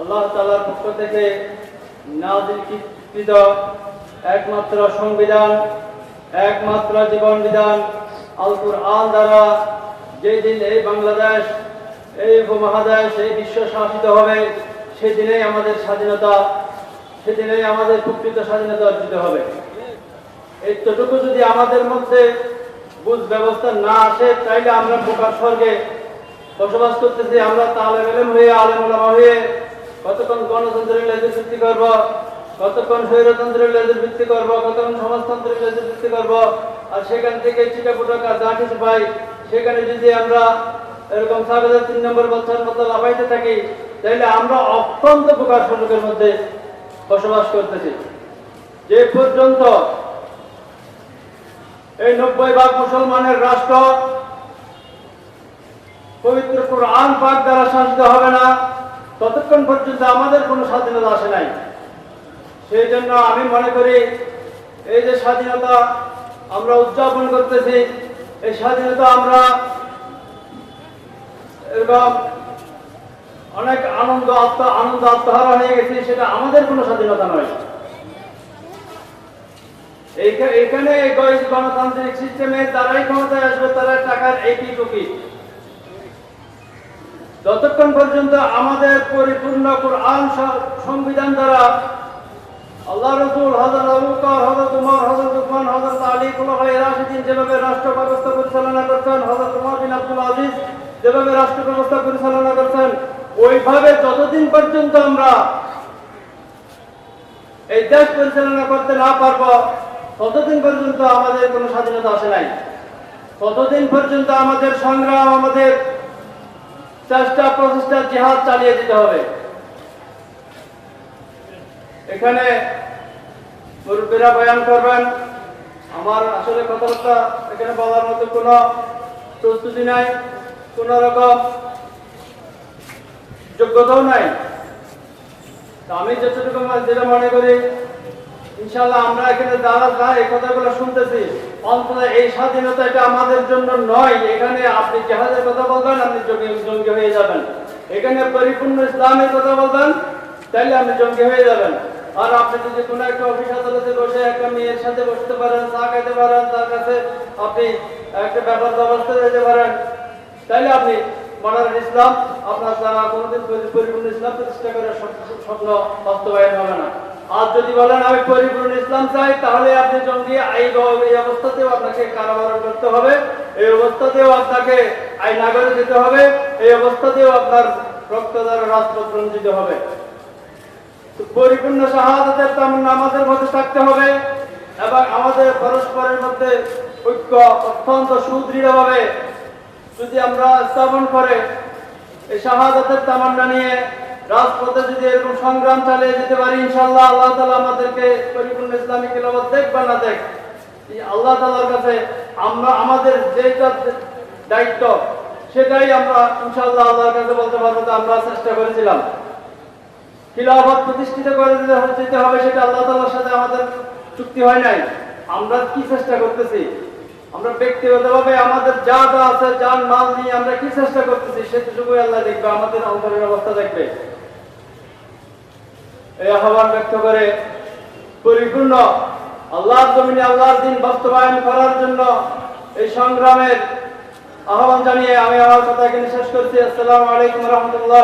আল্লাহ তালার পক্ষ থেকে নাজিলকৃত একমাত্র সংবিধান, একমাত্র জীবন বিধান আলপুর আল দ্বারা যেদিন এই বাংলাদেশ, এই উপমহাদেশ, এই বিশ্ব শাসিত হবে, সেদিনেই আমাদের স্বাধীনতা, সেদিনেই আমাদের প্রকৃত স্বাধীনতা অর্জিত হবে। এইটুকু যদি আমাদের মধ্যে বুঝ ব্যবস্থা না আসে, তাইলে আমরা প্রকাশ স্বর্গে বসবাস করতেছি, আমরা তালে মেলেম হয়ে, আলেম হয়ে গণতন্ত্রের লেজের ভিত্তি করব কতক্ষণ স্বৈরতন্ত্রের লেজের ভিত্তি করব কতক্ষণ সমাজতন্ত্রের লেজের ভিত্তি করব আর সেখান থেকে চিটা পুটাকা যা কিছু পাই সেখানে যদি আমরা এরকম সাগরের তিন নম্বর বছর মতো থাকি তাহলে আমরা অত্যন্ত প্রকার মধ্যে বসবাস করতেছি যে পর্যন্ত এই নব্বই ভাগ মুসলমানের রাষ্ট্র পবিত্র কোরআন পাক দ্বারা শাসিত হবে না। ততক্ষণ পর্যন্ত আমাদের কোনো স্বাধীনতা আসে নাই। সেই জন্য আমি মনে করি, এই যে স্বাধীনতা আমরা উদযাপন করতেছি, এই স্বাধীনতা আমরা এরকম অনেক আনন্দ আত্ম, আনন্দ আত্মহারা হয়ে গেছি, সেটা আমাদের কোনো স্বাধীনতা নয়। এইখা- এখানে গণতান্ত্রিক সিস্টেমের দ্বারাই ক্ষমতায় আসবে, তারা টাকার এইটি টুকি যতক্ষণ পর্যন্ত আমাদের পরিপূর্ণ কোরআন সংবিধান দ্বারা আল্লাহ রসুল হজরত হজরত উমর হজরত উসমান হজরত আলী কুলাফাই রাশিদিন যেভাবে রাষ্ট্র ব্যবস্থা পরিচালনা করছেন হজরত উমর বিন আব্দুল আজিজ যেভাবে রাষ্ট্র ব্যবস্থা পরিচালনা করছেন, ওইভাবে যতদিন পর্যন্ত আমরা এই দেশ পরিচালনা করতে না পারব, ততদিন পর্যন্ত আমাদের কোনো স্বাধীনতা আসে নাই। ততদিন পর্যন্ত আমাদের সংগ্রাম, আমাদের চেষ্টা প্রচেষ্টা জিহাদ চালিয়ে যেতে হবে। এখানে মুরব্বীরা বয়ান করবেন, আমার আসলে কথাবার্তা এখানে বলার মতো কোনো প্রস্তুতি নাই, কোনো রকম যোগ্যতাও নাই। আমি যতটুকু যেটা মনে করি ইনশাল্লাহ আমরা এখানে যারা যা এই কথাগুলো শুনতেছি এই স্বাধীনতা এটা আমাদের জন্য নয়। এখানে আপনি জাহাজের কথা বলবেন, আপনি জঙ্গি হয়ে যাবেন। এখানে পরিপূর্ণ ইসলামের কথা বলবেন তাহলে আপনি জঙ্গি হয়ে যাবেন। আর আপনি যদি কোনো একটা অফিস আদালতে বসে একটা মেয়ের সাথে বসতে পারেন, চা খাইতে পারেন, তার কাছে আপনি একটা ব্যাপার ব্যবস্থা দিতে পারেন তাহলে আপনি মডার্ন ইসলাম আপনার কোনোদিন পরিপূর্ণ ইসলাম প্রতিষ্ঠা করার স্বপ্ন বাস্তবায়ন হবে না। আর যদি বলেন, আমি পরিপূর্ণ ইসলাম চাই, তাহলে আপনি জঙ্গি ব- এই অবস্থাতেও আপনাকে কারাবরণ করতে হবে। এই অবস্থাতেও আপনাকে আইন নাগরে দিতে হবে। এই অবস্থাতেও আপনার রক্ত দ্বারা রাজপত্র দিতে হবে পরিপূর্ণ শাহাদাতের তামান্না আমাদের মধ্যে থাকতে হবে এবং আমাদের পরস্পরের মধ্যে ঐক্য অত্যন্ত সুদৃঢ়ভাবে যদি আমরা স্থাপন করে, এই শাহাদাতের তামান্না নিয়ে রাজপথে যদি এরকম সংগ্রাম চালিয়ে যেতে পারি ইনশাল্লাহ আল্লাহ তালা আমাদেরকে পরিপূর্ণ ইসলামিক খেলাফত দেখ বা না দেখ আল্লাহ তালার কাছে আমরা, আমাদের যেটা দায়িত্ব, সেটাই আমরা ইনশাল্লাহ আল্লাহর কাছে বলতে পারব যে আমরা চেষ্টা করেছিলাম। খিলাফত প্রতিষ্ঠিত করে দিতে হবে- সেটা আল্লাহ তাআলার সাথে আমাদের চুক্তি হয় নাই। আমরা কি চেষ্টা করতেছি? আমরা ব্যক্তিগতভাবে আমাদের যা যা আছে যান মাল নিয়ে আমরা কি চেষ্টা করতেছি, সেটুকুই আল্লাহ দেখবে, আমাদের অন্তরের অবস্থা দেখবে। এই আহ্বান ব্যক্ত করে পরিপূর্ণ আল্লাহ জমিনে আল্লাহর দিন বাস্তবায়ন করার জন্য এই সংগ্রামের আহ্বান জানিয়ে আমি আমার কথা এখানে শেষ করছি। আসসালামু আলাইকুম রহমতুল্লাহ